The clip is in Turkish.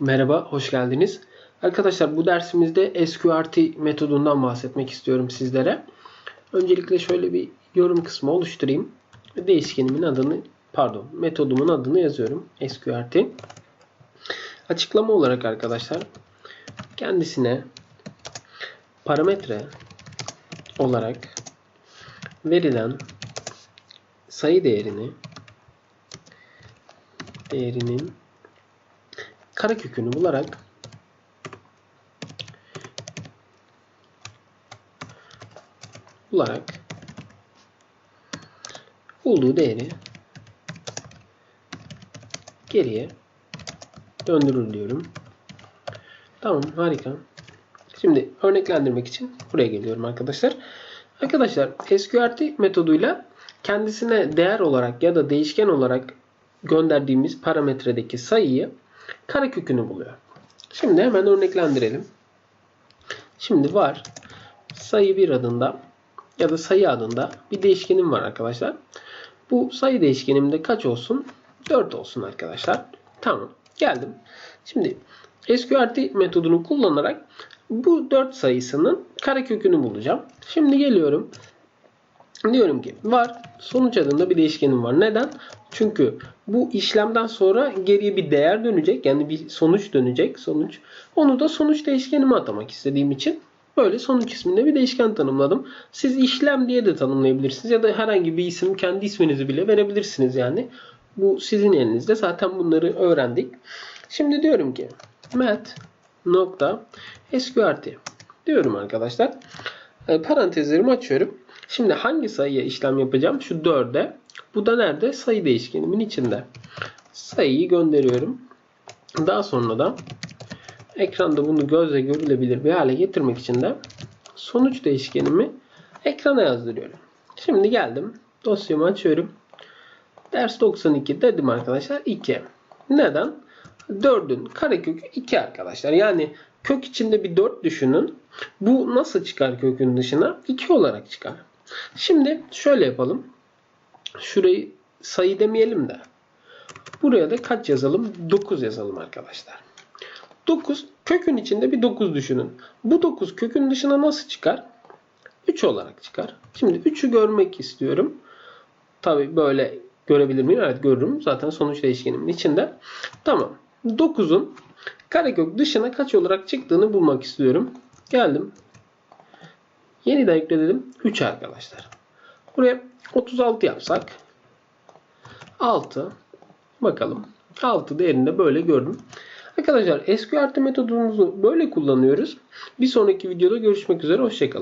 Merhaba, hoş geldiniz. Arkadaşlar bu dersimizde SQRT metodundan bahsetmek istiyorum sizlere. Öncelikle şöyle bir yorum kısmı oluşturayım. Değişkenimin adını, pardon, metodumun adını yazıyorum. SQRT. Açıklama olarak arkadaşlar kendisine parametre olarak verilen sayı değerini değerinin karekökünü bularak bularak bulduğu değeri geriye döndürür diyorum. Tamam harika. Şimdi örneklendirmek için buraya geliyorum arkadaşlar. Arkadaşlar SQRT metoduyla kendisine değer olarak ya da değişken olarak gönderdiğimiz parametredeki sayıyı karekökünü buluyor. Şimdi hemen örneklendirelim. Şimdi var sayı bir adında ya da sayı adında bir değişkenim var arkadaşlar. Bu sayı değişkenimde kaç olsun? 4 olsun arkadaşlar. Tamam. Geldim. Şimdi SQRT metodunu kullanarak bu 4 sayısının karekökünü bulacağım. Şimdi geliyorum. Diyorum ki var sonuç adında bir değişkenim var. Neden? Çünkü bu işlemden sonra geriye bir değer dönecek. Yani bir sonuç dönecek. Sonuç. Onu da sonuç değişkenime atamak istediğim için böyle sonuç isminde bir değişken tanımladım. Siz işlem diye de tanımlayabilirsiniz ya da herhangi bir isim kendi isminizi bile verebilirsiniz yani. Bu sizin elinizde. Zaten bunları öğrendik. Şimdi diyorum ki mat nokta sqrt diyorum arkadaşlar. E, parantezlerimi açıyorum. Şimdi hangi sayıya işlem yapacağım? Şu 4'e. Bu da nerede? Sayı değişkenimin içinde. Sayıyı gönderiyorum. Daha sonra da ekranda bunu gözle görülebilir bir hale getirmek için de sonuç değişkenimi ekrana yazdırıyorum. Şimdi geldim. Dosyamı açıyorum. Ders 92 dedim arkadaşlar 2. Neden? 4'ün karekökü 2 arkadaşlar. Yani kök içinde bir 4 düşünün. Bu nasıl çıkar kökün dışına? 2 olarak çıkar. Şimdi şöyle yapalım. Şurayı sayı demeyelim de. Buraya da kaç yazalım? 9 yazalım arkadaşlar. 9 kökün içinde bir 9 düşünün. Bu 9 kökün dışına nasıl çıkar? 3 olarak çıkar. Şimdi 3'ü görmek istiyorum. Tabi böyle görebilir miyim? Evet görürüm. Zaten sonuç değişkenimin içinde. Tamam. 9'un karekök dışına kaç olarak çıktığını bulmak istiyorum. Geldim. Yeniden ekledim. 3 arkadaşlar. Buraya 36 yapsak. 6. Bakalım. 6 değerinde böyle gördüm. Arkadaşlar SQRT metodumuzu böyle kullanıyoruz. Bir sonraki videoda görüşmek üzere. Hoşçakalın.